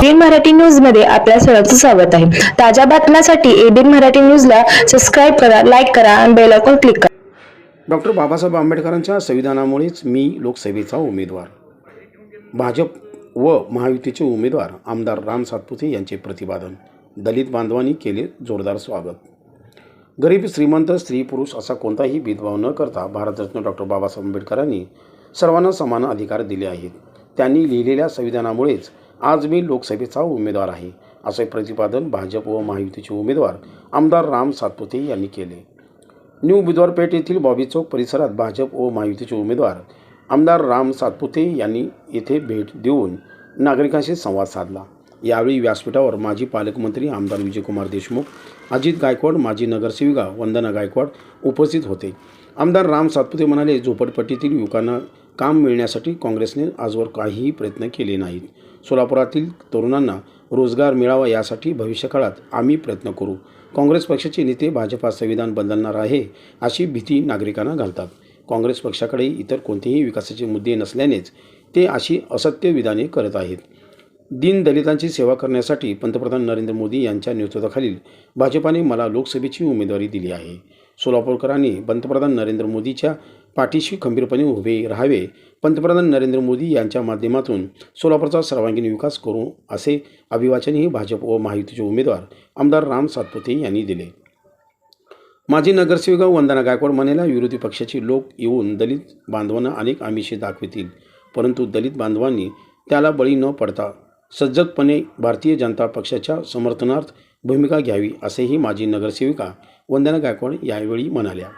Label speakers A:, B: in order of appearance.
A: ABN Marathi न्यूजमध्ये आपल्या सर्वांचं स्वागत आहे. ताज्या बातम्यांसाठी एबीएन मराठी न्यूजला सबस्क्राईब करा लाईक करा आणि बेल आयकॉन क्लिक करा.
B: डॉक्टर बाबासाहेब आंबेडकरांच्या संविधानामुळेच मी लोकसभेचा उमेदवार. भाजप व महायुतीचे उमेदवार आमदार राम सातपुते यांचे प्रतिपादन. दलित बांधवांनी केले जोरदार स्वागत. गरीब श्रीमंत स्त्री पुरुष असा कोणताही भेदभाव न करता भारतरत्न डॉक्टर बाबासाहेब आंबेडकरांनी सर्वांना समान अधिकार दिले आहेत. त्यांनी लिहिलेल्या संविधानामुळेच आज मी लोकसभेचा उमेदवार आहे असे प्रतिपादन भाजप व महायुतीचे उमेदवार आमदार राम सातपुते यांनी केले. न्यू बुधवारपेठ येथील बॉबी चौक परिसरात भाजप व महायुतीचे उमेदवार आमदार राम सातपुते यांनी येथे भेट देऊन नागरिकांशी संवाद साधला. यावेळी व्यासपीठावर माजी पालकमंत्री आमदार विजयकुमार देशमुख अजित गायकवाड माजी नगरसेविका वंदना गायकवाड उपस्थित होते. आमदार राम सातपुते म्हणाले झोपडपट्टीतील युवकांना काम मिळण्यासाठी काँग्रेसने आजवर काहीही प्रयत्न केले नाहीत. सोलापुरातील तरुणांना रोजगार मिळावा यासाठी भविष्यकाळात आम्ही प्रयत्न करू. काँग्रेस पक्षाचे नेते भाजपा संविधान बदलणार आहे अशी भीती नागरिकांना घालतात. काँग्रेस पक्षाकडे इतर कोणतेही विकासाचे मुद्दे नसल्यानेच ते अशी असत्य विधाने करत आहेत. दीनदलितांची सेवा करण्यासाठी पंतप्रधान नरेंद्र मोदी यांच्या नेतृत्वाखालील भाजपाने मला लोकसभेची उमेदवारी दिली आहे. सोलापूरकरांनी पंतप्रधान नरेंद्र मोदीच्या पाठीशी खंबीरपणे उभे राहावे पंतप्रधान नरेंद्र मोदी यांच्या माध्यमातून सोलापूरचा सर्वांगीण विकास करू असे अभिवाचनही भाजप व महायुतीचे उमेदवार आमदार राम सातपुते यांनी दिले. माजी नगरसेविका वंदना गायकवाड म्हणाल्या विरोधी पक्षाचे लोक येऊन दलित बांधवांना अनेक आमिषे दाखवितील परंतु दलित बांधवांनी त्याला बळी न पडता सज्जकपणे भारतीय जनता पक्षाच्या समर्थनार्थ भूमिका घ्यावी असेही माजी नगरसेविका वंदना गायकवाड यावेळी म्हणाल्या.